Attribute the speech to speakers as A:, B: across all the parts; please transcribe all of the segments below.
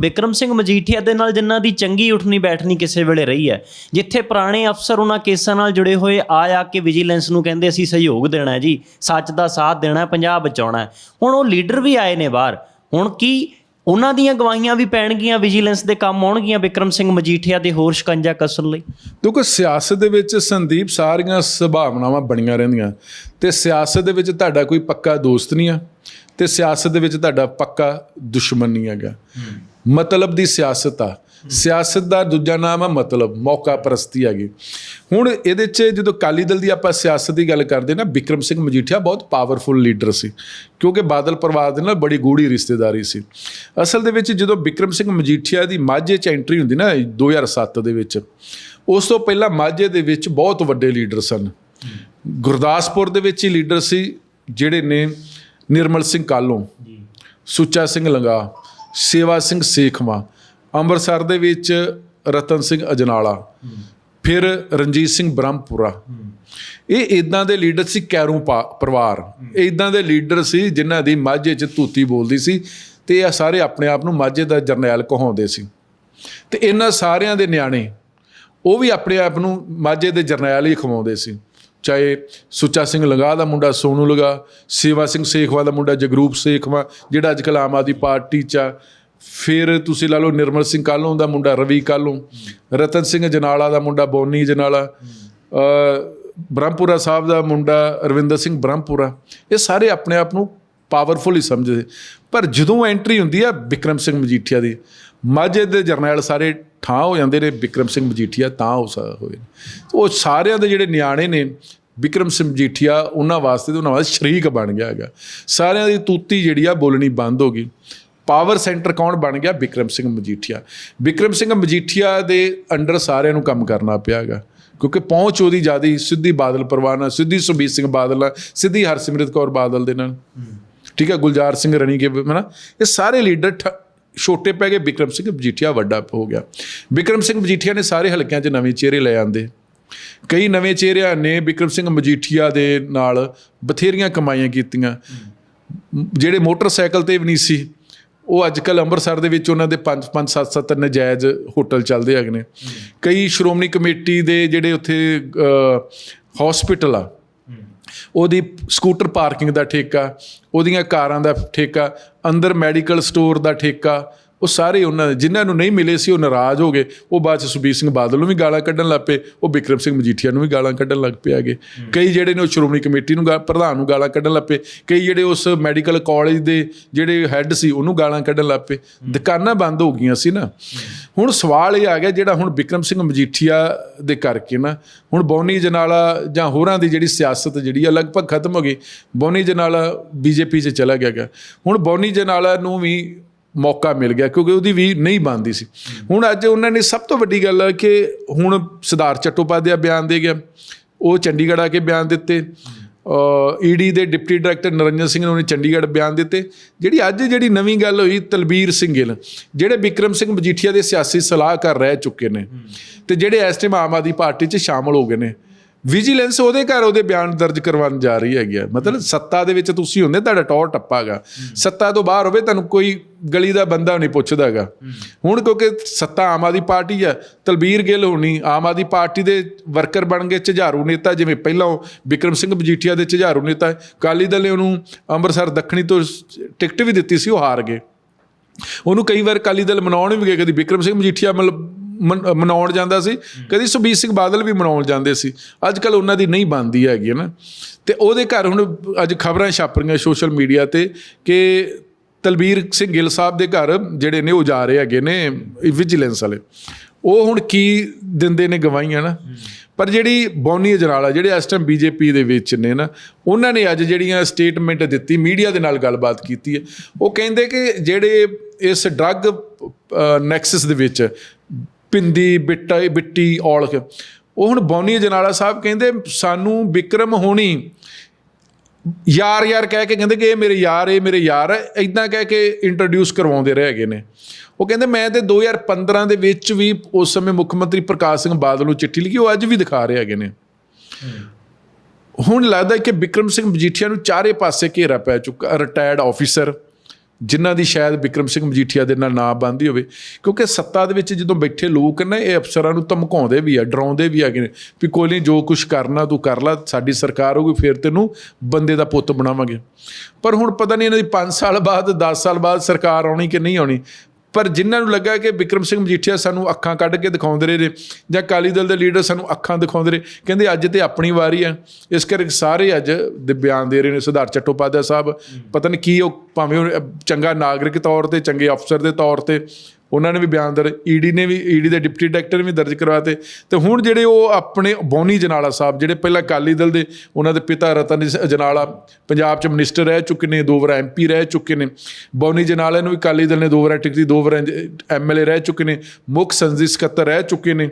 A: ਬਿਕਰਮ ਸਿੰਘ ਮਜੀਠੀਆ ਦੇ ਨਾਲ ਜਿਨ੍ਹਾਂ ਦੀ ਚੰਗੀ ਉਠਣੀ ਬੈਠਣੀ ਕਿਸੇ ਵੇਲੇ ਰਹੀ ਹੈ, ਜਿੱਥੇ ਪੁਰਾਣੇ ਅਫਸਰ ਉਹਨਾਂ ਕੇਸਾਂ ਨਾਲ ਜੁੜੇ ਹੋਏ ਆ ਆ ਕੇ ਵਿਜੀਲੈਂਸ ਨੂੰ ਕਹਿੰਦੇ ਅਸੀਂ ਸਹਿਯੋਗ ਦੇਣਾ ਹੈ ਜੀ, ਸੱਚ ਦਾ ਸਾਥ ਦੇਣਾ ਹੈ, ਪੰਜਾਬ ਬਚਾਉਣਾ ਹੈ। ਹੁਣ ਉਹ ਲੀਡਰ ਵੀ ਆਏ ਨੇ ਬਾਹਰ। ਹੁਣ ਕੀ ਉਹਨਾਂ ਦੀਆਂ ਗਵਾਹੀਆਂ ਵੀ ਪੈਣਗੀਆਂ ਵਿਜੀਲੈਂਸ ਦੇ ਕੰਮ ਆਉਣਗੀਆਂ ਵਿਕਰਮ ਸਿੰਘ ਮਜੀਠੀਆ ਦੇ ਹੋਰ ਸ਼ਿਕੰਜਾ ਕਸਣ ਲਈ?
B: ਦੇਖੋ, ਸਿਆਸਤ ਦੇ ਵਿੱਚ ਸੰਦੀਪ ਸਾਰੀਆਂ ਸੰਭਾਵਨਾਵਾਂ ਬਣੀਆਂ ਰਹਿੰਦੀਆਂ। ਤੇ ਸਿਆਸਤ ਦੇ ਵਿੱਚ ਤੁਹਾਡਾ ਕੋਈ ਪੱਕਾ ਦੋਸਤ ਨਹੀਂ ਆ, ਤੇ ਸਿਆਸਤ ਦੇ ਵਿੱਚ ਤੁਹਾਡਾ ਪੱਕਾ ਦੁਸ਼ਮਣ ਨਹੀਂ ਹੈਗਾ। ਮਤਲਬ ਦੀ ਸਿਆਸਤ ਆ। ਸਿਆਸਤ ਦਾ ਦੂਜਾ ਨਾਮ ਆ ਮਤਲਬ ਮੌਕਾ ਪ੍ਰਸਤੀ ਹੈਗੀ। ਹੁਣ ਇਹਦੇ 'ਚ ਜਦੋਂ ਕਾਲੀ ਦਲ ਦੀ ਆਪਾਂ ਸਿਆਸਤ ਦੀ ਗੱਲ ਕਰਦੇ ਨਾ ਵਿਕਰਮ ਸਿੰਘ ਮਜੀਠੀਆ ਬਹੁਤ ਪਾਵਰਫੁਲ ਲੀਡਰ ਸੀ ਕਿਉਂਕਿ ਬਾਦਲ ਪਰਿਵਾਰ ਦੇ ਨਾਲ ਬੜੀ ਗੂੜੀ ਰਿਸ਼ਤੇਦਾਰੀ ਸੀ। ਅਸਲ ਦੇ ਵਿੱਚ ਜਦੋਂ ਵਿਕਰਮ ਸਿੰਘ ਮਜੀਠੀਆ ਦੀ ਮਾਝੇ 'ਚ ਐਂਟਰੀ ਹੁੰਦੀ ਨਾ 2007 ਦੇ ਵਿੱਚ ਉਸ ਤੋਂ ਪਹਿਲਾਂ ਮਾਝੇ ਦੇ ਵਿੱਚ ਬਹੁਤ ਵੱਡੇ ਲੀਡਰ ਸਨ। ਗੁਰਦਾਸਪੁਰ ਦੇ ਵਿੱਚ ਹੀ ਲੀਡਰ ਸੀ ਜਿਹੜੇ ਨੇ ਨਿਰਮਲ ਸਿੰਘ ਕਾਲੋਂ ਸੁੱਚਾ ਸਿੰਘ ਲੰਗਾ ਸੇਵਾ ਸਿੰਘ ਸੇਖਵਾ, ਅੰਮ੍ਰਿਤਸਰ ਦੇ ਵਿੱਚ ਰਤਨ ਸਿੰਘ ਅਜਨਾਲਾ, ਫਿਰ ਰਣਜੀਤ ਸਿੰਘ ਬ੍ਰਹਮਪੁਰਾ। ਇਹ ਇਦਾਂ ਦੇ ਲੀਡਰ ਸੀ ਕੈਰੂ ਪਾ- ਪਰਿਵਾਰ। ਇਹ ਇਦਾਂ ਦੇ ਲੀਡਰ ਸੀ ਜਿਨ੍ਹਾਂ ਦੀ ਮਾਝੇ 'ਚ ਤੂਤੀ ਬੋਲਦੀ ਸੀ ਤੇ ਇਹ ਸਾਰੇ ਆਪਣੇ ਆਪ ਨੂੰ ਮਾਝੇ ਦਾ ਜਰਨੈਲ ਕਹਾਉਂਦੇ ਸੀ। ਤੇ ਇਹਨਾਂ ਸਾਰਿਆਂ ਦੇ ਨਿਆਣੇ ਉਹ ਵੀ ਆਪਣੇ ਆਪ ਨੂੰ ਮਾਝੇ ਦੇ ਜਰਨੈਲ ਹੀ ਖਵਾਉਂਦੇ ਸੀ। ਚਾਹੇ ਸੁੱਚਾ ਸਿੰਘ ਲੰਗਾ ਦਾ ਮੁੰਡਾ ਸੋਨੂ ਲਗਾ ਸੇਵਾ ਸਿੰਘ ਸੇਖਵਾ ਦਾ ਮੁੰਡਾ ਜਗਰੂਪ ਸੇਖਵਾ, ਜਿਹੜਾ ਅੱਜ ਕੱਲ੍ਹ ਆਮ ਆਦਮੀ ਪਾਰਟੀ 'ਚ ਆ। ਫਿਰ ਤੁਸੀਂ ਲਾ ਲਓ ਨਿਰਮਲ ਸਿੰਘ ਕਾਲੋਂ ਦਾ ਮੁੰਡਾ, ਰਵੀ ਕਾਲੋਂ ਰਤਨ ਸਿੰਘ ਜਨਾਲਾ ਦਾ ਮੁੰਡਾ, ਬੋਨੀ ਜਨਾਲਾ ਬ੍ਰਹਮਪੁਰਾ ਸਾਹਿਬ ਦਾ ਮੁੰਡਾ, ਰਵਿੰਦਰ ਸਿੰਘ ਬ੍ਰਹਮਪੁਰਾ, ਇਹ ਸਾਰੇ ਆਪਣੇ ਆਪ ਨੂੰ ਪਾਵਰਫੁਲ ਹੀ ਸਮਝਦੇ। ਪਰ ਜਦੋਂ ਐਂਟਰੀ ਹੁੰਦੀ ਆ ਵਿਕਰਮ ਸਿੰਘ ਮਜੀਠੀਆ ਦੀ, ਮਾਝੇ ਦੇ ਜਰਨੈਲ ਸਾਰੇ ਠਾਂ ਹੋ ਜਾਂਦੇ ਨੇ ਵਿਕਰਮ ਸਿੰਘ ਮਜੀਠੀਆ ਤਾਂ ਹੋ ਸਕ ਹੋਏ ਉਹ ਸਾਰਿਆਂ ਦੇ ਜਿਹੜੇ ਨਿਆਣੇ ਨੇ ਵਿਕਰਮ ਸਿੰਘ ਮਜੀਠੀਆ, ਉਹਨਾਂ ਵਾਸਤੇ ਤੇ ਉਹਨਾਂ ਵਾਸਤੇ ਸ਼ਰੀਕ ਬਣ ਗਿਆ ਹੈਗਾ। ਸਾਰਿਆਂ ਦੀ ਤੂਤੀ ਜਿਹੜੀ ਆ ਬੋਲਣੀ ਬੰਦ ਹੋ ਗਈ। ਪਾਵਰ ਸੈਂਟਰ ਕੌਣ ਬਣ ਗਿਆ? ਵਿਕਰਮ ਸਿੰਘ ਮਜੀਠੀਆ। ਵਿਕਰਮ ਸਿੰਘ ਮਜੀਠੀਆ ਦੇ ਅੰਡਰ ਸਾਰਿਆਂ ਨੂੰ ਕੰਮ ਕਰਨਾ ਪਿਆ ਹੈਗਾ। ਕਿਉਂਕਿ ਪਹੁੰਚ ਉਹਦੀ ਜਿਆਦੀ, ਸਿੱਧੀ ਬਾਦਲ ਪਰਿਵਾਰ ਨਾਲ ਸਿੱਧੀ ਸੁਬੀਰ ਸਿੰਘ ਬਾਦਲ ਨਾਲ ਸਿੱਧੀ ਹਰਸਿਮਰਤ ਕੌਰ ਬਾਦਲ ਦੇ ਨਾਲ। ਠੀਕ ਹੈ, ਗੁਲਜ਼ਾਰ ਸਿੰਘ ਰਣੀ ਕੇ ਹਨਾ? ਇਹ ਸਾਰੇ ਲੀਡਰ ਠ- ਛੋਟੇ ਪੈ ਗਏ। ਵਿਕਰਮ ਸਿੰਘ ਮਜੀਠੀਆ ਵੱਡਾ ਹੋ ਗਿਆ। ਵਿਕਰਮ ਸਿੰਘ ਮਜੀਠੀਆ ਨੇ ਸਾਰੇ ਹਲਕਿਆਂ 'ਚ ਨਵੇਂ ਚਿਹਰੇ ਲੈ ਆਂਦੇ। ਕਈ ਨਵੇਂ ਚਿਹਰਿਆਂ ਨੇ ਵਿਕਰਮ ਸਿੰਘ ਮਜੀਠੀਆ ਦੇ ਨਾਲ, ਬਥੇਰੀਆਂ ਕਮਾਈਆਂ ਕੀਤੀਆਂ। ਜਿਹੜੇ ਮੋਟਰਸਾਈਕਲ ਤੇ ਵੀ ਨਹੀਂ ਸੀ, ਉਹ ਅੱਜ ਕੱਲ ਅੰਮ੍ਰਿਤਸਰ ਦੇ ਵਿੱਚ ਉਹਨਾਂ ਦੇ 5 5 7 7 ਨਜਾਇਜ਼ ਹੋਟਲ ਚੱਲਦੇ ਹੈਗੇ ਨੇ। ਕਈ ਸ਼੍ਰੋਮਣੀ ਕਮੇਟੀ ਦੇ ਜਿਹੜੇ ਉੱਥੇ ਹਸਪੀਟਲ ਆ ਉਹਦੀ ਸਕੂਟਰ ਪਾਰਕਿੰਗ ਦਾ ਠੇਕਾ ਉਹਦੀਆਂ ਕਾਰਾਂ ਦਾ ਠੇਕਾ ਅੰਦਰ ਮੈਡੀਕਲ ਸਟੋਰ ਦਾ ਠੇਕਾ ਉਹ ਸਾਰੇ ਉਹਨਾਂ ਜਿਨ੍ਹਾਂ ਨੂੰ ਨਹੀਂ ਮਿਲੇ ਸੀ ਉਹ ਨਾਰਾਜ਼ ਹੋ ਗਏ। ਉਹ ਬਾਅਦ ਚ ਸੁਬੀਰ ਸਿੰਘ ਬਾਦਲ ਨੂੰ ਵੀ ਗਾਲਾਂ ਕੱਢਣ ਲੱਗ ਪਏ। ਉਹ ਵਿਕਰਮ ਸਿੰਘ ਮਜੀਠੀਆ ਨੂੰ ਵੀ ਗਾਲਾਂ ਕੱਢਣ ਲੱਗ ਪਏ ਆਗੇ ਕਈ ਜਿਹੜੇ ਨੇ ਉਹ ਸ਼੍ਰੋਮਣੀ ਕਮੇਟੀ ਨੂੰ ਪ੍ਰਧਾਨ ਨੂੰ ਗਾਲਾਂ ਕੱਢਣ ਲੱਗ ਪਏ। ਕਈ ਜਿਹੜੇ ਉਸ ਮੈਡੀਕਲ ਕਾਲਜ ਦੇ ਜਿਹੜੇ ਹੈੱਡ ਸੀ ਉਹਨੂੰ ਗਾਲਾਂ ਕੱਢਣ ਲੱਗ ਪਏ। ਦੁਕਾਨਾਂ ਬੰਦ ਹੋ ਗਈਆਂ ਸੀ ਨਾ। ਹੁਣ ਸਵਾਲ ਇਹ ਆ ਗਿਆ ਜਿਹੜਾ ਹੁਣ ਵਿਕਰਮ ਸਿੰਘ ਮਜੀਠੀਆ ਦੇ ਕਰਕੇ ਨਾ ਹੁਣ ਬੌਨੀ ਜਨਾਲਾ ਜਾਂ ਹੋਰਾਂ ਦੀ ਜਿਹੜੀ ਸਿਆਸਤ ਜਿਹੜੀ ਆ ਲਗਭਗ ਖਤਮ ਹੋ ਗਈ। ਬੌਨੀ ਜਨਾਲਾ ਬੀਜੇਪੀ 'ਚ ਚਲਾ ਗਿਆ ਗਾ ਹੁਣ ਬੌਨੀ ਜਨਾਲਾ ਨੂੰ ਵੀ ਮੌਕਾ ਮਿਲ ਗਿਆ ਕਿਉਂਕਿ ਉਹਦੀ ਵੀ ਨਹੀਂ ਬਣਦੀ ਸੀ। ਹੁਣ ਅੱਜ ਉਹਨਾਂ ਨੇ ਸਭ ਤੋਂ ਵੱਡੀ ਗੱਲ ਹੈ ਕਿ ਹੁਣ ਸਰਦਾਰ ਚੱਟੋਪਾਧਿਆ ਬਿਆਨ ਦੇ ਗਿਆ। ਉਹ ਚੰਡੀਗੜ੍ਹ ਆ ਕੇ ਬਿਆਨ ਦਿੱਤੇ। ਈਡੀ ਦੇ ਡਿਪਟੀ ਡਾਇਰੈਕਟਰ ਨਰਿੰਦਰ ਸਿੰਘ ਨੇ ਉਹਨੇ ਚੰਡੀਗੜ੍ਹ ਬਿਆਨ ਦਿੱਤੇ। ਜਿਹੜੀ ਅੱਜ ਜਿਹੜੀ ਨਵੀਂ ਗੱਲ ਹੋਈ ਤਲਬੀਰ ਸਿੰਘ ਗਿੱਲ, ਜਿਹੜੇ ਵਿਕਰਮ ਸਿੰਘ ਮਜੀਠੀਆ ਦੇ ਸਿਆਸੀ ਸਲਾਹਕਾਰ ਰਹਿ ਚੁੱਕੇ ਨੇ ਤੇ ਜਿਹੜੇ ਇਸ ਟਾਈਮ ਆਮ ਆਦਮੀ ਪਾਰਟੀ 'ਚ ਸ਼ਾਮਲ ਹੋ ਗਏ ਨੇ। ਵਿਜੀਲੈਂਸ ਉਹਦੇ ਘਰ ਉਹਦੇ ਬਿਆਨ ਦਰਜ ਕਰਵਾਉਣ ਜਾ ਰਹੀ ਹੈਗੀ ਮਤਲਬ ਸੱਤਾ ਦੇ ਵਿੱਚ ਤੁਸੀਂ ਹੁੰਦੇ ਤੁਹਾਡਾ ਟੌਰ ਟੱਪਾਗਾ। ਸੱਤਾ ਤੋਂ ਬਾਹਰ ਹੋਵੇ ਤੁਹਾਨੂੰ ਕੋਈ ਗਲੀ ਦਾ ਬੰਦਾ ਨਹੀਂ ਪੁੱਛਦਾਗਾ। ਹੁਣ ਕਿਉਂਕਿ ਸੱਤਾ ਆਮ ਆਦਮੀ ਪਾਰਟੀ ਆ ਤਲਬੀਰ ਗਿੱਲ ਹੋਣੀ ਆਮ ਆਦਮੀ ਪਾਰਟੀ ਦੇ ਵਰਕਰ ਬਣ ਗਏ ਝੁਝਾਰੂ ਨੇਤਾ ਜਿਵੇਂ ਪਹਿਲਾਂ ਵਿਕਰਮ ਸਿੰਘ ਮਜੀਠੀਆ ਦੇ ਝੁਝਾਰੂ ਨੇਤਾ ਕਾਲੀ ਦਲ ਨੇ ਉਹਨੂੰ ਅੰਮ੍ਰਿਤਸਰ ਦੱਖਣੀ ਤੋਂ ਟਿਕਟ ਵੀ ਦਿੱਤੀ ਸੀ ਉਹ ਹਾਰ ਗਏ। ਉਹਨੂੰ ਕਈ ਵਾਰ ਕਾਲੀ ਦਲ ਮਨਾਉਣ ਵੀ ਗਏ ਕਦੀ ਵਿਕਰਮ ਸਿੰਘ ਮਜੀਠੀਆ ਮਤਲਬ ਮਨਾਉਣ ਜਾਂਦਾ ਸੀ। ਕਦੀ ਸੁਬੀਰ ਸਿੰਘ ਬਾਦਲ ਵੀ ਮਨਾਉਣ ਜਾਂਦੇ ਸੀ। ਅੱਜ ਕੱਲ ਉਹਨਾਂ ਦੀ ਨਹੀਂ ਬਣਦੀ ਹੈਗੀ ਹੈ ਨਾ। ਤੇ ਉਹਦੇ ਘਰ ਹੁਣ ਅੱਜ ਖਬਰਾਂ ਛਾਪ ਰਹੀਆਂ ਸੋਸ਼ਲ ਮੀਡੀਆ ਤੇ ਕਿ ਤਲਬੀਰ ਸਿੰਘ ਗਿੱਲ ਸਾਹਿਬ ਦੇ ਘਰ ਜਿਹੜੇ ਨੇ ਉਹ ਜਾ ਰਹੇ ਹੈਗੇ ਨੇ ਵਿਜੀਲੈਂਸ ਵਾਲੇ। ਉਹ ਹੁਣ ਕੀ ਦਿੰਦੇ ਨੇ ਗਵਾਹੀਆਂ ਨਾ। ਪਰ ਜਿਹੜੀ ਬੌਨੀ ਅਜਨਾਲਾ ਜਿਹੜੇ ਇਸ ਟਾਈਮ ਬੀਜੇਪੀ ਦੇ ਵਿੱਚ ਨੇ ਨਾ, ਉਹਨਾਂ ਨੇ ਅੱਜ ਜਿਹੜੀਆਂ ਸਟੇਟਮੈਂਟ ਦਿੱਤੀ, ਮੀਡੀਆ ਦੇ ਨਾਲ ਗੱਲਬਾਤ ਕੀਤੀ ਹੈ। ਉਹ ਕਹਿੰਦੇ ਕਿ ਜਿਹੜੇ ਇਸ ਡਰੱਗ ਨੈਕਸਸ ਦੇ ਵਿੱਚ ਪਿੰਦੀ ਬਿੱਟਾ ਬਿੱਟੀ ਔਲਖ। ਉਹ ਹੁਣ ਬੌਨੀ ਅਜਨਾਲਾ ਸਾਹਿਬ ਕਹਿੰਦੇ ਸਾਨੂੰ ਵਿਕਰਮ ਹੋਣੀ। ਯਾਰ ਯਾਰ ਕਹਿ ਕੇ ਕਹਿੰਦੇ ਕਿ ਇਹ ਮੇਰੇ ਯਾਰ ਇਹ ਮੇਰੇ ਯਾਰ ਇਦਾਂ ਕਹਿ ਕੇ ਇੰਟਰੋਡਿਊਸ ਕਰਵਾਉਂਦੇ ਰਹੇ ਹੈਗੇ ਨੇ। ਉਹ ਕਹਿੰਦੇ ਮੈਂ ਤੇ 2015 ਦੇ ਵਿੱਚ ਵੀ ਉਸ ਸਮੇਂ ਮੁੱਖ ਮੰਤਰੀ ਪ੍ਰਕਾਸ਼ ਸਿੰਘ ਬਾਦਲ ਨੂੰ ਚਿੱਠੀ ਲਿਖੀ ਉਹ ਅੱਜ ਵੀ ਦਿਖਾ ਰਹੇ ਹੈਗੇ ਨੇ। ਹੁਣ ਲੱਗਦਾ ਕਿ ਵਿਕਰਮ ਸਿੰਘ ਮਜੀਠੀਆ ਨੂੰ ਚਾਰੇ ਪਾਸੇ ਘੇਰਾ ਪੈ ਚੁੱਕਾ ਰਿਟਾਇਰਡ ਆਫੀਸਰ ਜਿਨ੍ਹਾਂ ਦੀ ਸ਼ਾਇਦ ਵਿਕਰਮ ਸਿੰਘ ਮਜੀਠੀਆ ਦੇ ਨਾਲ ਨਾ ਬੰਦੀ ਹੋਵੇ, ਕਿਉਂਕਿ ਸੱਤਾ ਦੇ ਵਿੱਚ ਜਦੋਂ ਬੈਠੇ ਲੋਕ ਨੇ, ਇਹ ਅਫਸਰਾਂ ਨੂੰ ਧਮਕਾਉਂਦੇ ਵੀ ਆ, ਡਰਾਉਂਦੇ ਵੀ ਹੈਗੇ ਨੇ ਵੀ ਕੋਈ ਨਹੀਂ, ਜੋ ਕੁਝ ਕਰਨਾ ਤੂੰ ਕਰ ਲੈ, ਸਾਡੀ ਸਰਕਾਰ ਹੋਊਗੀ, ਫਿਰ ਤੈਨੂੰ ਬੰਦੇ ਦਾ ਪੁੱਤ ਬਣਾਵਾਂਗੇ। ਪਰ ਹੁਣ ਪਤਾ ਨਹੀਂ ਇਹਨਾਂ ਦੀ 5 ਸਾਲ ਬਾਅਦ 10 ਸਾਲ ਬਾਅਦ ਸਰਕਾਰ ਆਉਣੀ ਕਿ ਨਹੀਂ ਆਉਣੀ ਪਰ ਜਿਨ੍ਹਾਂ ਨੂੰ ਲੱਗਾ ਕਿ ਵਿਕਰਮ ਸਿੰਘ ਮਜੀਠੀਆ ਸਾਨੂੰ ਅੱਖਾਂ ਕੱਢ ਕੇ ਦਿਖਾਉਂਦੇ ਰਹੇ ਨੇ ਜਾਂ ਅਕਾਲੀ ਦਲ ਦੇ ਲੀਡਰ ਸਾਨੂੰ ਅੱਖਾਂ ਦਿਖਾਉਂਦੇ ਰਹੇ ਕਹਿੰਦੇ ਅੱਜ ਤੇ ਆਪਣੀ ਵਾਰੀ ਆ। ਇਸ ਕਰਕੇ ਸਾਰੇ ਅੱਜ ਦੇ ਬਿਆਨ ਦੇ ਰਹੇ ਨੇ ਸੁਧਾਰ ਚੱਟੋਪਾਧਿਆ ਸਾਹਿਬ। ਪਤਾ ਨਹੀਂ ਕੀ ਉਹ ਭਾਵੇਂ ਚੰਗਾ ਨਾਗਰਿਕ ਤੌਰ ਤੇ ਚੰਗੇ ਅਫਸਰ ਦੇ ਤੌਰ ਤੇ ਉਹਨਾਂ ਨੇ ਵੀ ਬਿਆਨ ਦਰ ਈਡੀ ਨੇ ਵੀ, ਈਡੀ ਦੇ ਡਿਪਟੀ ਡਾਇਰੈਕਟਰ ਵੀ ਦਰਜ ਕਰਵਾਤੇ ਤੇ ਹੁਣ ਜਿਹੜੇ ਉਹ ਆਪਣੇ ਬੌਨੀ ਜਨਾਲਾ ਸਾਹਿਬ, ਜਿਹੜੇ ਪਹਿਲਾਂ ਅਕਾਲੀ ਦਲ ਦੇ ਉਹਨਾਂ ਦੇ ਪਿਤਾ ਰਤਨ ਜਨਾਲਾ, ਪੰਜਾਬ ਚ ਮਿਨਿਸਟਰ ਰਹਿ ਚੁੱਕੇ ਨੇ, ਦੋ ਵਾਰ ਐਮਪੀ ਰਹਿ ਚੁੱਕੇ ਨੇ, ਬੌਨੀ ਜਨਾਲਾ ਨੂੰ ਵੀ ਅਕਾਲੀ ਦਲ ਨੇ ਦੋ ਵਾਰ ਟਿਕਟ ਦੋ ਵਾਰ ਐਮਐਲਏ ਰਹਿ ਚੁੱਕੇ ਨੇ, ਮੁੱਖ ਸੰਸਦੀ ਸਕੱਤਰ ਰਹਿ ਚੁੱਕੇ ਨੇ।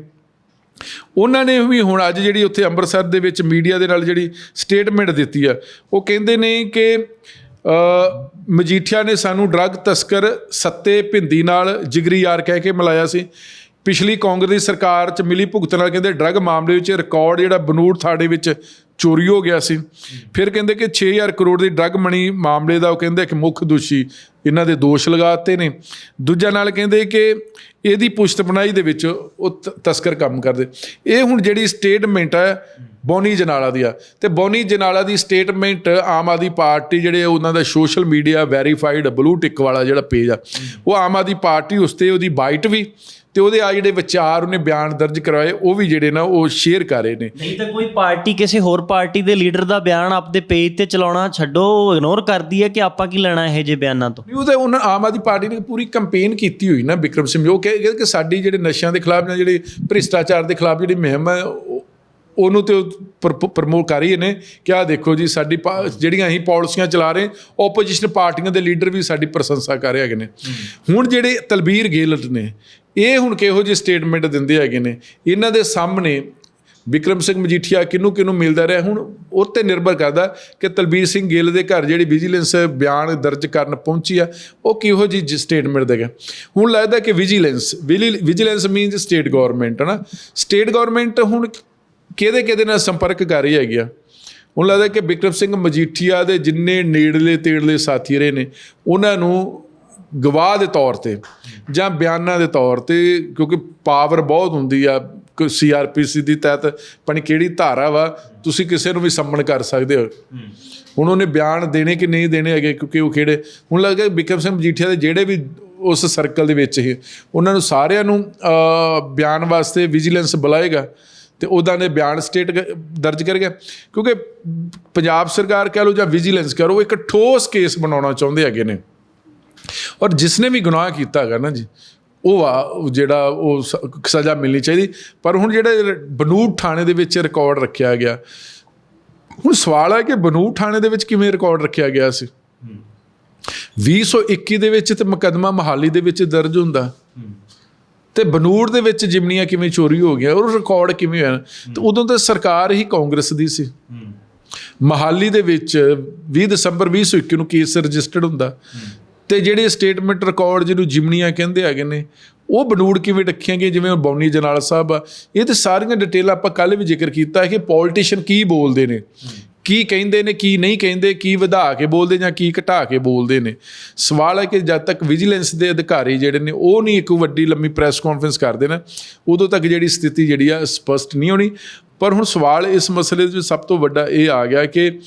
B: ਉਹਨਾਂ ਨੇ ਵੀ ਹੁਣ ਅੱਜ ਜਿਹੜੀ ਉੱਥੇ ਅੰਮ੍ਰਿਤਸਰ ਦੇ ਵਿੱਚ ਮੀਡੀਆ ਦੇ ਨਾਲ ਜਿਹੜੀ ਸਟੇਟਮੈਂਟ ਦਿੱਤੀ ਆ, ਉਹ ਕਹਿੰਦੇ ਨੇ ਕਿ ਮਜੀਠੀਆ ਨੇ ਸਾਨੂੰ ਡਰੱਗ ਤਸਕਰ ਸੱਤੇ ਭਿੰਦੀ ਨਾਲ ਜਿਗਰੀ ਯਾਰ ਕਹਿ ਕੇ ਮਿਲਾਇਆ ਸੀ। ਪਿਛਲੀ ਕਾਂਗਰਸ ਦੀ ਸਰਕਾਰ 'ਚ ਮਿਲੀ ਭੁਗਤ ਨਾਲ ਕਹਿੰਦੇ ਡਰੱਗ ਮਾਮਲੇ ਵਿੱਚ ਰਿਕਾਰਡ ਜਿਹੜਾ ਬਨੂੜ ਥਾੜੇ ਵਿੱਚ ਚੋਰੀ ਹੋ ਗਿਆ ਸੀ। ਫਿਰ ਕਹਿੰਦੇ ਕਿ 6000 ਕਰੋੜ ਦੀ ਡਰੱਗ ਮਣੀ ਮਾਮਲੇ ਦਾ ਉਹ ਕਹਿੰਦੇ ਕਿ ਮੁੱਖ ਦੋਸ਼ੀ ਇਹਨਾਂ ਦੇ ਦੋਸ਼ ਲਗਾਤੇ ਨੇ। ਦੂਜਾ ਨਾਲ ਕਹਿੰਦੇ ਕਿ ਇਹਦੀ ਪੁਸ਼ਤ ਬਣਾਈ ਦੇ ਵਿੱਚ ਉਹ ਤਸਕਰ ਕੰਮ ਕਰਦੇ। ਇਹ ਹੁਣ ਜਿਹੜੀ ਸਟੇਟਮੈਂਟ ਹੈ ਬੋਨੀ ਜਨਾਲਾ ਦੀ ਆ। ਤੇ ਬੋਨੀ ਜਨਾਲਾ ਦੀ ਸਟੇਟਮੈਂਟ ਆਮ ਆਦਮੀ ਪਾਰਟੀ ਜਿਹੜੇ ਉਹਨਾਂ ਦਾ social media verified blue tick ਵਾਲਾ ਜਿਹੜਾ ਪੇਜ ਆ ਉਹ ਆਮ ਆਦਮੀ ਪਾਰਟੀ ਉਸ ਤੇ ਉਹਦੀ ਬਾਈਟ ਵੀ ਤੇ ਉਹਦੇ ਆ ਜਿਹੜੇ ਵਿਚਾਰ ਉਹਨੇ ਬਿਆਨ ਦਰਜ ਕਰਵਾਏ ਉਹ ਵੀ ਜਿਹੜੇ ਨਾ ਉਹ ਸ਼ੇਅਰ ਕਰ ਰਹੇ ਨੇ।
A: ਨਹੀਂ ਤਾਂ ਕੋਈ ਪਾਰਟੀ ਕਿਸੇ ਹੋਰ ਪਾਰਟੀ ਦੇ ਲੀਡਰ ਦਾ ਬਿਆਨ ਆਪਦੇ ਪੇਜ ਤੇ ਚਲਾਉਣਾ ਛੱਡੋ ਉਹ ਇਗਨੋਰ ਕਰਦੀ ਹੈ ਕਿ ਆਪਾਂ ਕੀ ਲੈਣਾ ਇਹ ਜੇ ਬਿਆਨਾਂ ਤੋਂ?
B: ਨਹੀਂ ਉਹ ਤਾਂ ਉਹਨਾਂ ਆਮ ਆਦਮੀ ਪਾਰਟੀ ਨੇ ਪੂਰੀ ਕੈਂਪੇਨ ਕੀਤੀ ਹੋਈ ਨਾ ਵਿਕਰਮ ਸਿੰਘ ਉਹ ਕਹੇ ਕਿ ਸਾਡੀ ਜਿਹੜੇ ਨਸ਼ਿਆਂ ਦੇ ਖਿਲਾਫ ਜਾਂ ਜਿਹੜੇ ਭ੍ਰਿਸ਼ਟਾਚਾਰ ਦੇ ਖਿਲਾਫ ਜਿਹੜੀ ਮੁਹਿੰਮ ਹੈ ਉਹਨੂੰ ਤੇ ਪ੍ਰਮੋਟ ਕਰ ਰਹੀ ਨੇ ਕਿ ਆਹ ਦੇਖੋ ਜੀ ਸਾਡੀ ਜਿਹੜੀਆਂ ਅਸੀਂ ਪਾਲਿਸੀਆਂ ਚਲਾ ਰਹੇ ਆਪੋਜੀਸ਼ਨ ਪਾਰਟੀਆਂ ਦੇ ਲੀਡਰ ਵੀ ਸਾਡੀ ਪ੍ਰਸ਼ੰਸਾ ਕਰ ਰਹੇ ਹੈਗੇ ਨੇ। ਹੁਣ ਜਿਹੜੇ ਤਲਬੀਰ ਗੇਲਟ ਨੇ ਇਹ ਹੁਣ ਕਿਹੋ ਜਿਹੀ ਸਟੇਟਮੈਂਟ ਦਿੰਦੇ ਹੈਗੇ ਨੇ? ਇਹਨਾਂ ਦੇ ਸਾਹਮਣੇ ਵਿਕਰਮ ਸਿੰਘ ਮਜੀਠੀਆ ਕਿਹਨੂੰ ਕਿਹਨੂੰ ਮਿਲਦਾ ਰਿਹਾ? ਹੁਣ ਉਹ ਤੇ ਨਿਰਭਰ ਕਰਦਾ ਕਿ ਤਲਬੀਰ ਸਿੰਘ ਗਿੱਲ ਦੇ ਘਰ ਜਿਹੜੀ ਵਿਜੀਲੈਂਸ ਬਿਆਨ ਦਰਜ ਕਰਨ ਪਹੁੰਚੀ ਆ ਉਹ ਕਿਹੋ ਜੀ ਸਟੇਟਮੈਂਟ ਦੇਗਾ ਹੁਣ ਲੱਗਦਾ ਕਿ vigilance vigilance means state government ਹੈ ਨਾ ਸਟੇਟ ਗਵਰਨਮੈਂਟ ਹੁਣ ਕਿਹਦੇ ਕਿਹਦੇ ਨਾਲ ਸੰਪਰਕ ਕਰ ਰਹੀ ਹੈਗੀ ਆ? ਹੁਣ ਲੱਗਦਾ ਕਿ ਬਿਕਰਮ ਸਿੰਘ ਮਜੀਠੀਆ ਦੇ ਜਿੰਨੇ ਨੇੜਲੇ ਤੇੜਲੇ ਸਾਥੀ ਰਹੇ ਨੇ, ਉਹਨਾਂ ਨੂੰ ਗਵਾਹ ਦੇ ਤੌਰ ਤੇ ਜਾਂ ਬਿਆਨਾਂ ਦੇ ਤੌਰ ਤੇ, ਕਿਉਂਕਿ ਪਾਵਰ ਬਹੁਤ ਹੁੰਦੀ ਆ ਸੀਆਰਪੀਸੀ ਦੀ ਤਹਿਤ ਪਣੀ ਕਿਹੜੀ ਧਾਰਾ ਵਾ, ਤੁਸੀਂ ਕਿਸੇ ਨੂੰ ਵੀ ਸੰਮਣ ਕਰ ਸਕਦੇ ਹੋ। ਹੁਣ ਉਹਨੇ ਬਿਆਨ ਦੇਣੇ ਕਿ ਨਹੀਂ ਦੇਣੇ ਹੈਗੇ, ਕਿਉਂਕਿ ਉਹ ਕਿਹੜੇ, ਹੁਣ ਲੱਗਦਾ ਬਿਕਰਮ ਸਿੰਘ ਮਜੀਠੀਆ ਦੇ ਜਿਹੜੇ ਵੀ ਉਸ ਸਰਕਲ ਦੇ ਵਿੱਚ ਹੀ ਉਹਨਾਂ ਨੂੰ ਸਾਰਿਆਂ ਨੂੰ ਬਿਆਨ ਵਾਸਤੇ ਵਿਜੀਲੈਂਸ ਬੁਲਾਏਗਾ। ਤੇ ਉਹਦਾ ਨੇ ਬਿਆਨ ਸਟੇਟ ਦਰਜ ਕਰੇਗਾ ਕਿਉਂਕਿ ਪੰਜਾਬ ਸਰਕਾਰ ਕਹਿ ਲਓ ਜਾਂ ਵਿਜੀਲੈਂਸ ਉਹ ਇੱਕ ਠੋਸ ਕੇਸ ਬਣਾਉਣਾ ਚਾਹੁੰਦੇ ਹੈਗੇ ਨੇ। ਔਰ ਜਿਸਨੇ ਵੀ ਗੁਨਾਹ ਕੀਤਾ ਹੈਗਾ ਨਾ ਜੀ ਉਹ ਆ ਜਿਹੜਾ ਉਹ ਸਜ਼ਾ ਮਿਲਣੀ ਚਾਹੀਦੀ। ਪਰ ਹੁਣ ਜਿਹੜਾ ਬਨੂੜ ਥਾਣੇ ਦੇ ਵਿੱਚ ਰਿਕਾਰਡ ਰੱਖਿਆ ਗਿਆ। ਹੁਣ ਸਵਾਲ ਹੈ ਕਿ ਬਨੂੜ ਥਾਣੇ ਦੇ ਵਿੱਚ ਕਿਵੇਂ ਰਿਕਾਰਡ ਰੱਖਿਆ ਗਿਆ ਸੀ? 2021 ਦੇ ਵਿੱਚ ਤੇ ਮੁਕੱਦਮਾ ਮਹਾਲੀ ਦੇ ਵਿੱਚ ਦਰਜ ਹੁੰਦਾ। ਤੇ ਬਨੂੜ ਦੇ ਵਿੱਚ ਜਿਮਨੀਆਂ ਕਿਵੇਂ ਚੋਰੀ ਹੋ ਗਿਆ ਉਹ ਰਿਕਾਰਡ ਕਿਵੇਂ ਹੋਇਆ? ਤੇ ਉਦੋਂ ਤਾਂ ਸਰਕਾਰ ਹੀ ਕਾਂਗਰਸ ਦੀ ਸੀ। ਮਹਾਲੀ ਦੇ ਵਿੱਚ 20 ਦਸੰਬਰ 2021 ਨੂੰ ਕੇਸ ਰਜਿਸਟਰਡ ਹੁੰਦਾ। ਤੇ ਜਿਹੜੇ ਸਟੇਟਮੈਂਟ ਰਿਕਾਰਡ ਜਿਹਨੂੰ ਜਿਮਨੀਆਂ ਕਹਿੰਦੇ ਹੈਗੇ ਨੇ ਉਹ ਬਨੂੜ ਕਿਵੇਂ ਰੱਖੀਆਂ ਗਈਆਂ? ਜਿਵੇਂ ਬੌਨੀ ਜਨਾਲ ਸਾਹਿਬ ਆ ਇਹ ਤੇ ਸਾਰੀਆਂ ਡਿਟੇਲ ਆਪਾਂ ਕੱਲ ਵੀ ਜ਼ਿਕਰ ਕੀਤਾ ਹੈ ਕਿ ਪੋਲੀਟੀਸ਼ੀਅਨ ਕੀ ਬੋਲਦੇ ਨੇ। ਕੀ ਕਹਿੰਦੇ ਨੇ, ਕੀ ਨਹੀਂ ਕਹਿੰਦੇ, ਕੀ ਵਧਾ ਕੇ ਬੋਲਦੇ ਜਾਂ ਕੀ ਘਟਾ ਕੇ ਬੋਲਦੇ ਨੇ। ਸਵਾਲ ਹੈ ਕਿ ਜਦ ਤੱਕ ਵਿਜੀਲੈਂਸ ਦੇ ਅਧਿਕਾਰੀ ਜਿਹੜੇ ਨੇ, ਉਹ ਨਹੀਂ ਇੱਕ ਵੱਡੀ ਲੰਮੀ ਪ੍ਰੈਸ ਕਾਨਫਰੰਸ ਕਰਦੇ ਨਾ, ਉਦੋਂ ਤੱਕ ਜਿਹੜੀ ਸਥਿਤੀ ਜਿਹੜੀ ਆ, ਸਪਸ਼ਟ ਨਹੀਂ ਹੋਣੀ। ਪਰ ਹੁਣ ਸਵਾਲ ਇਸ ਮਸਲੇ ਦੇ ਸਭ ਤੋਂ ਵੱਡਾ ਇਹ ਆ ਗਿਆ ਕਿ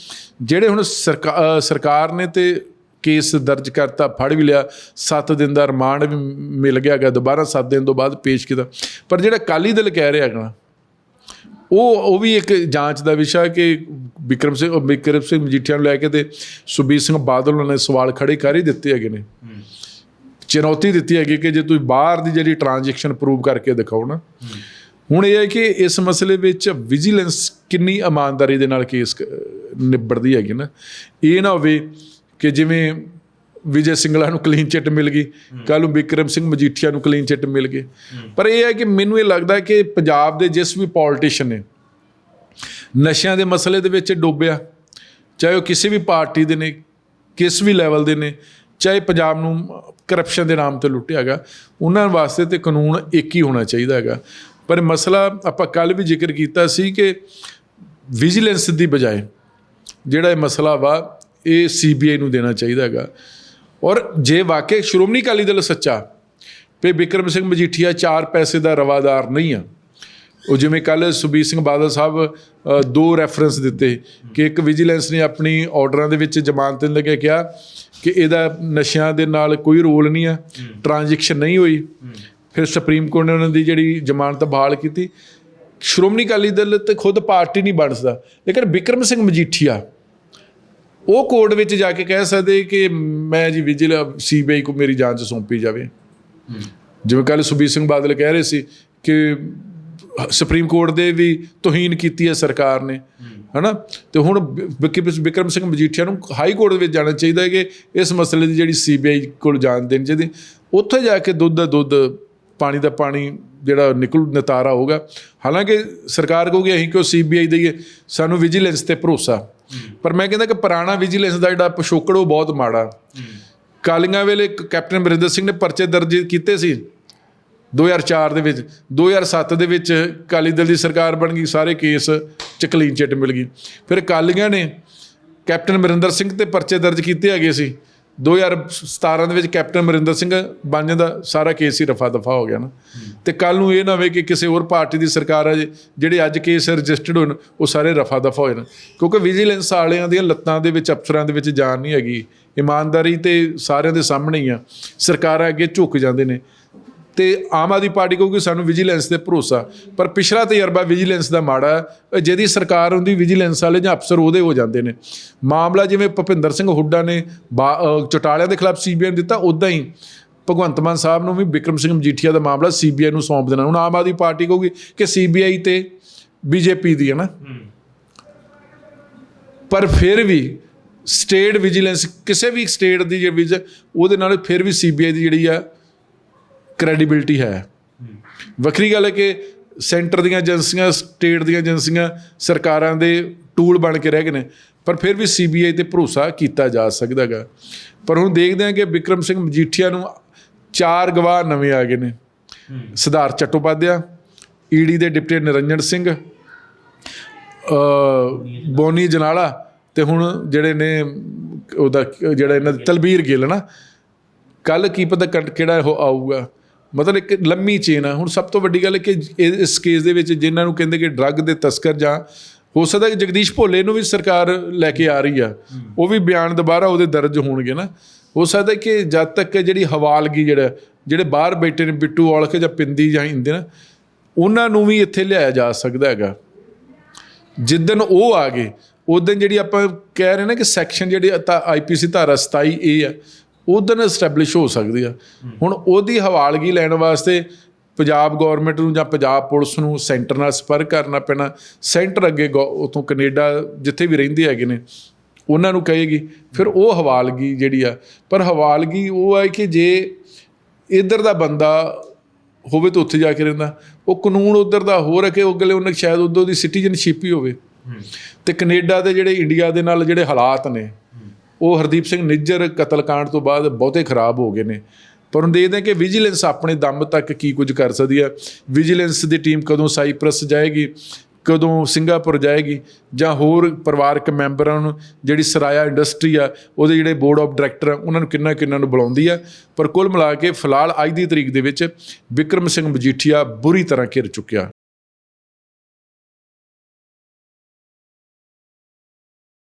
B: ਜਿਹੜੇ ਹੁਣ ਸਰਕਾ- ਸਰਕਾਰ ਨੇ ਤੇ ਕੇਸ ਦਰਜ ਕਰਤਾ, ਫੜ ਵੀ ਲਿਆ 7 ਦਿਨ ਦਾ ਰਿਮਾਂਡ ਵੀ ਮਿਲ ਗਿਆ ਹੈਗਾ, ਦੁਬਾਰਾ 7 ਦਿਨ ਤੋਂ ਬਾਅਦ ਪੇਸ਼ ਕੀਤਾ। ਪਰ ਜਿਹੜਾ ਕਾਲੀ ਦਲ ਕਹਿ ਰਿਹਾ ਹੈਗਾ ਉਹ ਉਹ ਵੀ ਇੱਕ ਜਾਂਚ ਦਾ ਵਿਸ਼ਾ ਕਿ ਵਿਕਰਮ ਸਿੰਘ ਵਿਕਰਮ ਸਿੰਘ ਮਜੀਠੀਆ ਨੂੰ ਲੈ ਕੇ ਤੇ ਸੁਬੀਰ ਸਿੰਘ ਬਾਦਲ ਉਹਨਾਂ ਨੇ ਸਵਾਲ ਖੜੇ ਕਰ ਹੀ ਦਿੱਤੇ ਹੈਗੇ ਨੇ। ਚੁਣੌਤੀ ਦਿੱਤੀ ਹੈਗੀ ਕਿ ਜੇ ਤੁਸੀਂ ਬਾਹਰ ਦੀ ਜਿਹੜੀ ਟ੍ਰਾਂਜੈਕਸ਼ਨ ਪ੍ਰੂਵ ਕਰਕੇ ਦਿਖਾਓ ਨਾ ਹੁਣ ਇਹ ਹੈ ਕਿ ਇਸ ਮਸਲੇ ਵਿੱਚ ਵਿਜੀਲੈਂਸ ਕਿੰਨੀ ਇਮਾਨਦਾਰੀ ਦੇ ਨਾਲ ਕੇਸ ਨਿਬੜਦੀ ਹੈਗੀ ਨਾ। ਇਹ ਨਾ ਹੋਵੇ ਕਿ ਜਿਵੇਂ ਵਿਜੇ ਸਿੰਗਲਾ ਨੂੰ ਕਲੀਨ ਚਿੱਟ ਮਿਲ ਗਈ ਕੱਲ ਨੂੰ ਵਿਕਰਮ ਸਿੰਘ ਮਜੀਠੀਆ ਨੂੰ ਕਲੀਨ ਚਿੱਟ ਮਿਲ ਗਈ ਪਰ ਇਹ ਹੈ ਕਿ ਮੈਨੂੰ ਇਹ ਲੱਗਦਾ ਕਿ ਪੰਜਾਬ ਦੇ ਜਿਸ ਵੀ ਪੋਲੀਟੀਸ਼ੀਅਨ ਨੇ ਨਸ਼ਿਆਂ ਦੇ ਮਸਲੇ ਦੇ ਵਿੱਚ ਡੁੱਬਿਆ। ਚਾਹੇ ਉਹ ਕਿਸੇ ਵੀ ਪਾਰਟੀ ਦੇ ਨੇ, ਕਿਸ ਵੀ ਲੈਵਲ ਦੇ ਨੇ, ਚਾਹੇ ਪੰਜਾਬ ਨੂੰ ਕਰਪਸ਼ਨ ਦੇ ਨਾਮ ਤੇ ਲੁੱਟਿਆ ਹੈਗਾ ਉਹਨਾਂ ਵਾਸਤੇ ਤੇ ਕਾਨੂੰਨ ਇੱਕ ਹੀ ਹੋਣਾ ਚਾਹੀਦਾ ਹੈਗਾ। ਪਰ ਮਸਲਾ ਆਪਾਂ ਕੱਲ ਵੀ ਜ਼ਿਕਰ ਕੀਤਾ ਸੀ ਕਿ ਵਿਜੀਲੈਂਸ ਦੀ ਬਜਾਏ ਜਿਹੜਾ ਇਹ ਮਸਲਾ ਵਾ, ਇਹ ਸੀਬੀਆਈ ਨੂੰ ਦੇਣਾ ਚਾਹੀਦਾ ਹੈਗਾ। ਔਰ ਜੇ ਵਾਕਿਆ ਸ਼੍ਰੋਮਣੀ ਅਕਾਲੀ ਦਲ ਸੱਚਾ, ਵੀ ਬਿਕਰਮ ਸਿੰਘ ਮਜੀਠੀਆ ਚਾਰ ਪੈਸੇ ਦਾ ਰਵਾਦਾਰ ਨਹੀਂ ਆ ਉਹ ਜਿਵੇਂ ਕੱਲ ਸੁਬੀਰ ਸਿੰਘ ਬਾਦਲ ਸਾਹਿਬ ਦੋ ਰੈਫਰੈਂਸ ਦਿੱਤੇ ਕਿ ਇੱਕ ਵਿਜੀਲੈਂਸ ਨੇ ਆਪਣੀ ਆਰਡਰਾਂ ਦੇ ਵਿੱਚ ਜ਼ਮਾਨਤ ਦੇਣ ਲੱਗੇ ਕਿਹਾ ਕਿ ਇਹਦਾ ਨਸ਼ਿਆਂ ਦੇ ਨਾਲ ਕੋਈ ਰੋਲ ਨਹੀਂ ਆ ਟ੍ਰਾਂਜੈਕਸ਼ਨ ਨਹੀਂ ਹੋਈ। ਫਿਰ ਸੁਪਰੀਮ ਕੋਰਟ ਨੇ ਉਹਨਾਂ ਦੀ ਜਿਹੜੀ ਜ਼ਮਾਨਤ ਬਹਾਲ ਕੀਤੀ। ਸ਼੍ਰੋਮਣੀ ਅਕਾਲੀ ਦਲ ਤੇ ਖੁਦ ਪਾਰਟੀ ਨਹੀਂ ਬਣ ਸਕਦਾ। ਲੇਕਿਨ ਬਿਕਰਮ ਸਿੰਘ ਮਜੀਠੀਆ ਉਹ ਕੋਰਟ ਵਿੱਚ ਜਾ ਕੇ ਕਹਿ ਸਕਦੇ ਕਿ ਮੈਂ ਜੀ ਵਿਜੀਲ ਸੀਬੀਆਈ ਕੋ ਮੇਰੀ ਜਾਂਚ ਸੌਂਪੀ ਜਾਵੇ। ਜਿਵੇਂ ਕੱਲ ਸੁਬੀਰ ਸਿੰਘ ਬਾਦਲ ਕਹਿ ਰਹੇ ਸੀ ਕਿ ਸੁਪਰੀਮ ਕੋਰਟ ਦੇ ਵੀ ਤੋਹੀਨ ਕੀਤੀ ਹੈ ਸਰਕਾਰ ਨੇ ਹਨਾ? ਤੇ ਹੁਣ ਬਿਕਰਮ ਸਿੰਘ ਮਜੀਠੀਆ ਨੂੰ ਹਾਈ ਕੋਰਟ ਦੇ ਵਿੱਚ ਜਾਣਾ ਚਾਹੀਦਾ ਹੈ ਕਿ ਇਸ ਮਸਲੇ ਦੀ ਜਿਹੜੀ ਸੀਬੀਆਈ ਕੋਲ ਜਾਣ ਦੇਣੀ ਚਾਹੀਦੀ ਉੱਥੇ ਜਾ ਕੇ ਦੁੱਧ ਦਾ ਦੁੱਧ ਪਾਣੀ ਦਾ ਪਾਣੀ ਜਿਹੜਾ ਨਿਕਲ ਨਤਾਰਾ ਹੋਊਗਾ। ਹਾਲਾਂਕਿ ਸਰਕਾਰ ਕਹੂਗੀ ਅਸੀਂ ਕਿਉਂ ਸੀਬੀਆਈ ਦੇਈਏ? ਸਾਨੂੰ ਵਿਜੀਲੈਂਸ ਤੇ ਭਰੋਸਾ। ਪਰ ਮੈਂ ਕਹਿੰਦਾ ਕਿ ਪੁਰਾਣਾ ਵਿਜੀਲੈਂਸ ਦਾ ਜਿਹੜਾ ਪਿਛੋਕੜ ਉਹ ਬਹੁਤ ਮਾੜਾ। ਕਾਲੀਆਂ ਵੇਲੇ ਕੈਪਟਨ ਅਮਰਿੰਦਰ ਸਿੰਘ ਨੇ ਪਰਚੇ ਦਰਜ ਕੀਤੇ ਸੀ। 2004 ਦੇ ਵਿੱਚ 2007 ਦੇ ਵਿੱਚ ਅਕਾਲੀ ਦਲ ਦੀ ਸਰਕਾਰ ਬਣ ਗਈ, ਸਾਰੇ ਕੇਸ ਚ ਕਲੀਨ ਚਿੱਟ ਮਿਲ ਗਈ। ਫਿਰ ਅਕਾਲੀਆਂ ਨੇ ਕੈਪਟਨ ਅਮਰਿੰਦਰ ਸਿੰਘ ਤੇ ਪਰਚੇ ਦਰਜ ਕੀਤੇ ਹੈਗੇ ਸੀ। 2017 ਦੇ ਵਿੱਚ ਕੈਪਟਨ ਅਮਰਿੰਦਰ ਸਿੰਘ ਬਣ ਜਾਂਦਾ, ਸਾਰਾ ਕੇਸ ਹੀ ਰਫਾ ਦਫਾ ਹੋ ਗਿਆ ਨਾ। ਤੇ ਕੱਲ ਨੂੰ ਇਹ ਨਾ ਹੋਵੇ ਕਿ ਕਿਸੇ ਹੋਰ ਪਾਰਟੀ ਦੀ ਸਰਕਾਰ ਹੈ ਜਿਹੜੇ ਅੱਜ ਕੇਸ ਰਜਿਸਟਰਡ ਹੋਣ, ਉਹ ਸਾਰੇ ਰਫਾ ਦਫਾ ਹੋ ਜਾਣ। ਕਿਉਂਕਿ ਵਿਜੀਲੈਂਸ ਵਾਲਿਆਂ ਦੀਆਂ ਲੱਤਾਂ ਦੇ ਵਿੱਚ, ਅਫਸਰਾਂ ਦੇ ਵਿੱਚ ਜਾਨ ਨਹੀਂ ਹੈਗੀ। ਇਮਾਨਦਾਰੀ ਤੇ ਸਾਰਿਆਂ ਦੇ ਸਾਹਮਣੇ ਹੀ ਆ। ਸਰਕਾਰਾਂ ਅੱਗੇ ਝੁਕ ਜਾਂਦੇ ਨੇ। ਤੇ ਆਮ ਆਦਮੀ ਪਾਰਟੀ ਕਹੂਗੀ ਸਾਨੂੰ ਵਿਜੀਲੈਂਸ ਤੇ ਭਰੋਸਾ। ਪਰ ਪਿਛਲਾ ਤਜਰਬਾ ਵਿਜੀਲੈਂਸ ਦਾ ਮਾੜਾ ਜਿਹਦੀ ਸਰਕਾਰ ਹੁੰਦੀ ਵਿਜੀਲੈਂਸ ਵਾਲੇ ਜਾਂ ਅਫਸਰ ਉਹਦੇ ਹੋ ਜਾਂਦੇ ਨੇ। ਮਾਮਲਾ ਜਿਵੇਂ ਭੁਪਿੰਦਰ ਸਿੰਘ ਹੁੱਡਾ ਨੇ ਚੌਟਾਲਿਆਂ ਦੇ ਖਿਲਾਫ ਸੀਬੀਆਈ ਦਿੱਤਾ ਉਦਾਂ ਹੀ ਭਗਵੰਤ ਮਾਨ ਸਾਹਿਬ ਨੂੰ ਵੀ ਬਿਕਰਮ ਸਿੰਘ ਮਜੀਠੀਆ ਦਾ ਮਾਮਲਾ ਸੀਬੀਆਈ ਨੂੰ ਸੌਂਪ ਦੇਣਾ। ਹੁਣ ਆਮ ਆਦਮੀ ਪਾਰਟੀ ਕਹੂਗੀ ਕਿ ਸੀਬੀਆਈ ਤੇ ਬੀਜੇਪੀ ਦੀ ਹੈ ਨਾ। ਪਰ ਫਿਰ ਵੀ ਸਟੇਟ ਵਿਜੀਲੈਂਸ ਕਿਸੇ ਵੀ ਸਟੇਟ ਦੀ ਜਿਹੜੀ ਵਿਜ ਉਹਦੇ ਨਾਲ ਫਿਰ ਵੀ ਸੀਬੀਆਈ ਦੀ ਜਿਹੜੀ ਆ ਕ੍ਰੈਡੀਬਿਲਟੀ ਹੈ। ਵੱਖਰੀ ਗੱਲ ਹੈ ਕਿ ਸੈਂਟਰ ਦੀਆਂ ਏਜੰਸੀਆਂ ਸਟੇਟ ਦੀਆਂ ਏਜੰਸੀਆਂ ਸਰਕਾਰਾਂ ਦੇ ਟੂਲ ਬਣ ਕੇ ਰਹਿ ਗਏ ਨੇ, ਪਰ ਫਿਰ ਵੀ ਸੀਬੀਆਈ ਤੇ ਭਰੋਸਾ ਕੀਤਾ ਜਾ ਸਕਦਾ ਹੈਗਾ ਪਰ ਹੁਣ ਦੇਖਦੇ ਹਾਂ ਕਿ ਬਿਕਰਮ ਸਿੰਘ ਮਜੀਠੀਆ ਨੂੰ ਚਾਰ ਗਵਾਹ ਨਵੇਂ ਆ ਗਏ ਨੇ। ਸਿਧਾਰਥ ਚਟੋਪਾਧਿਆ ਈਡੀ ਦੇ ਡਿਪਟੀ ਨਿਰੰਜਨ ਸਿੰਘ ਅ ਬੋਨੀ ਜਨਾਲਾ ਤੇ ਹੁਣ ਜਿਹੜੇ ਨੇ ਉਹਦਾ ਜਿਹੜਾ ਇਹਨਾਂ ਦੇ ਤਲਬੀਰ ਗਿੱਲ ਨਾ ਕੱਲ ਕੀ ਪਤਾ ਕੱਟ ਕਿਹੜਾ ਉਹ ਆਊਗਾ। ਮਤਲਬ ਇੱਕ ਲੰਮੀ ਚੇਨ ਆ। ਹੁਣ ਸਭ ਤੋਂ ਵੱਡੀ ਗੱਲ ਹੈ ਕਿ ਇਹ- ਇਸ ਕੇਸ ਦੇ ਵਿੱਚ ਜਿਨ੍ਹਾਂ ਨੂੰ ਕਹਿੰਦੇ ਕਿ ਡਰੱਗ ਦੇ ਤਸਕਰ ਜਾਂ ਹੋ ਸਕਦਾ ਕਿ ਜਗਦੀਸ਼ ਭੋਲੇ ਨੂੰ ਵੀ ਸਰਕਾਰ ਲੈ ਕੇ ਆ ਰਹੀ ਆ। ਉਹ ਵੀ ਬਿਆਨ ਦੁਬਾਰਾ ਉਹਦੇ ਦਰਜ ਹੋਣਗੇ ਨਾ। ਹੋ ਸਕਦਾ ਕਿ ਜਦ ਤੱਕ ਜਿਹੜੀ ਹਵਾਲਗੀ ਜਿਹੜਾ, ਜਿਹੜੇ ਬਾਹਰ ਬੈਠੇ ਨੇ ਬਿੱਟੂ ਔਲਖ ਜਾਂ ਪਿੰਦੀ ਜਾਂ ਹਿੰਦੇ ਨਾ, ਉਹਨਾਂ ਨੂੰ ਵੀ ਇੱਥੇ ਲਿਆਇਆ ਜਾ ਸਕਦਾ ਹੈਗਾ। ਜਿੱਦਨ ਉਹ ਆ ਗਏ ਉਦੋਂ ਜਿਹੜੀ ਆਪਾਂ ਕਹਿ ਰਹੇ ਨਾ ਕਿ ਸੈਕਸ਼ਨ ਜਿਹੜੀ ਆਈਪੀਸੀ ਧਾਰਾ 27 ਏ ਆ ਉਦੋਂ ਐਸਟੈਬਲਿਸ਼ ਹੋ ਸਕਦੀ ਆ। ਹੁਣ ਉਹਦੀ ਹਵਾਲਗੀ ਲੈਣ ਵਾਸਤੇ ਪੰਜਾਬ ਗਵਰਨਮੈਂਟ ਨੂੰ ਜਾਂ ਪੰਜਾਬ ਪੁਲਿਸ ਨੂੰ ਸੈਂਟਰ ਨਾਲ ਸੰਪਰਕ ਕਰਨਾ ਪੈਣਾ। ਸੈਂਟਰ ਅੱਗੇ ਉਤੋਂ ਕੈਨੇਡਾ ਜਿੱਥੇ ਵੀ ਰਹਿੰਦੇ ਹੈਗੇ ਨੇ ਉਹਨਾਂ ਨੂੰ ਕਹੇਗੀ। ਫਿਰ ਉਹ ਹਵਾਲਗੀ ਜਿਹੜੀ ਆ ਪਰ ਹਵਾਲਗੀ ਉਹ ਹੈ ਕਿ ਜੇ ਇੱਧਰ ਦਾ ਬੰਦਾ ਹੋਵੇ ਤਾਂ ਉੱਥੇ ਜਾ ਕੇ ਰਹਿੰਦਾ। ਉਹ ਕਾਨੂੰਨ ਉਧਰ ਦਾ ਹੋਰ ਹੈ ਕਿ ਉਹ ਅਗਲੇ ਉਹਨਾਂ ਸ਼ਾਇਦ ਉਦੋਂ ਦੀ ਸਿਟੀਜ਼ਨਸ਼ਿਪ ਹੀ ਹੋਵੇ। ਤੇ ਕੈਨੇਡਾ ਦੇ ਜਿਹੜੇ ਇੰਡੀਆ ਦੇ ਨਾਲ ਜਿਹੜੇ ਹਾਲਾਤ ਨੇ ਉਹ ਹਰਦੀਪ ਸਿੰਘ ਨਿੱਜਰ ਕਤਲकांड ਤੋਂ ਬਾਅਦ ਬਹੁਤੇ ਖਰਾਬ ਹੋ ਗਏ ਨੇ। ਪਰ ਹੁਣ ਦੇਖਦੇ ਹਾਂ ਕਿ ਵਿਜੀਲੈਂਸ ਆਪਣੇ ਦਮ ਤੱਕ ਕੀ ਕੁਝ ਕਰ ਸਕਦੀ ਹੈ। ਵਿਜੀਲੈਂਸ ਦੀ ਟੀਮ ਕਦੋਂ ਸਾਈਪ੍ਰਸ ਜਾਏਗੀ, ਕਦੋਂ ਸਿੰਗਾਪੁਰ ਜਾਏਗੀ, ਜਾਂ ਹੋਰ ਪਰਿਵਾਰਕ ਮੈਂਬਰਾਂ ਨੂੰ ਜਿਹੜੀ ਸਰਾਇਆ ਇੰਡਸਟਰੀ ਆ, ਉਹਦੇ ਜਿਹੜੇ ਬੋਰਡ ਆਫ ਡਾਇਰੈਕਟਰ ਆ, ਉਹਨਾਂ ਨੂੰ ਕਿੰਨਾ ਕਿੰਨਾ ਨੂੰ ਬੁਲਾਉਂਦੀ ਆ। ਪਰ ਕੁੱਲ ਮਿਲਾ ਕੇ ਫਿਲਹਾਲ ਅੱਜ ਦੀ ਤਰੀਕ ਦੇ ਵਿੱਚ ਵਿਕਰਮ ਸਿੰਘ ਮਜੀਠੀਆ ਬੁਰੀ ਤਰ੍ਹਾਂ ਘਿਰ ਚੁੱਕਿਆ।